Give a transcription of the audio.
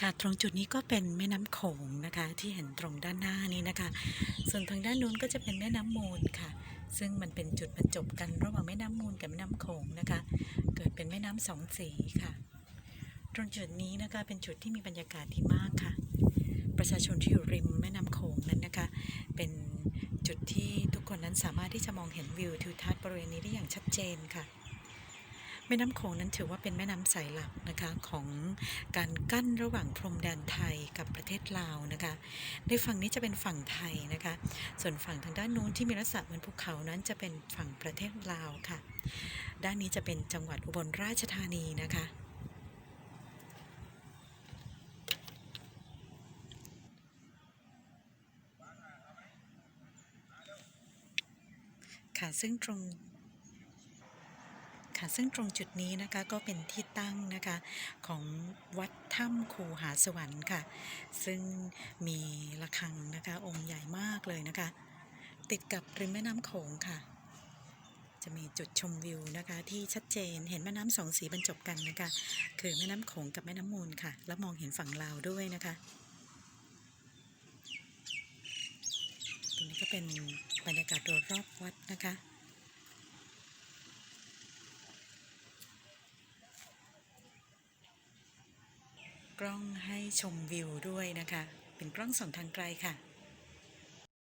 ค่ะตรงจุดนี้ก็เป็นแม่น้ำโขงนะคะ ที่เห็นตรงด้านหน้านี้นะคะ ส่วนทางด้านนู้นก็จะเป็นแม่น้ำมูลค่ะ ซึ่งมันเป็นจุดบรรจบกันระหว่างแม่น้ำมูลกับแม่น้ำโขงนะคะ เกิดเป็นแม่น้ำสองสีค่ะ ตรงจุดนี้นะคะเป็นจุดที่มีบรรยากาศดีมากค่ะ ประชาชนที่อยู่ริมแม่น้ำโขงนั้นนะคะ เป็นจุดที่ทุกคนนั้นสามารถที่จะมองเห็นวิวทิวทัศน์บริเวณนี้ได้อย่างชัดเจนค่ะ แม่น้ำโขงนั้นถือว่าเป็นแม่น้ำสายหลักนะคะของการกั้นระหว่างพรมแดนไทยกับประเทศลาวนะคะในฝั่งนี้จะเป็นฝั่งไทยนะคะ ส่วนฝั่งทางด้านนู้นที่มีลักษณะเหมือนภูเขานั้นจะเป็นฝั่งประเทศลาวค่ะ ด้านนี้จะเป็นจังหวัดอุบลราชธานีนะคะค่ะซึ่งตรง ค่ะ ซึ่งตรงจุดนี้นะคะก็เป็นที่ตั้งนะคะของวัดถ้ำคูหาสวรรค์ค่ะ ซึ่งมีระฆังนะคะองค์ใหญ่มากเลยนะคะ ติดกับริมแม่น้ำโขงค่ะ จะมีจุดชมวิวนะคะ ที่ชัดเจนเห็นแม่น้ำสองสีบรรจบกันนะคะ คือแม่น้ำโขงกับแม่น้ำมูลค่ะ แล้วมองเห็นฝั่งลาวด้วยนะคะตรงนี้ก็เป็นบรรยากาศโดยรอบวัดนะคะ กล้องให้ชมวิวด้วยนะคะ เป็นกล้องส่องทางไกลค่ะ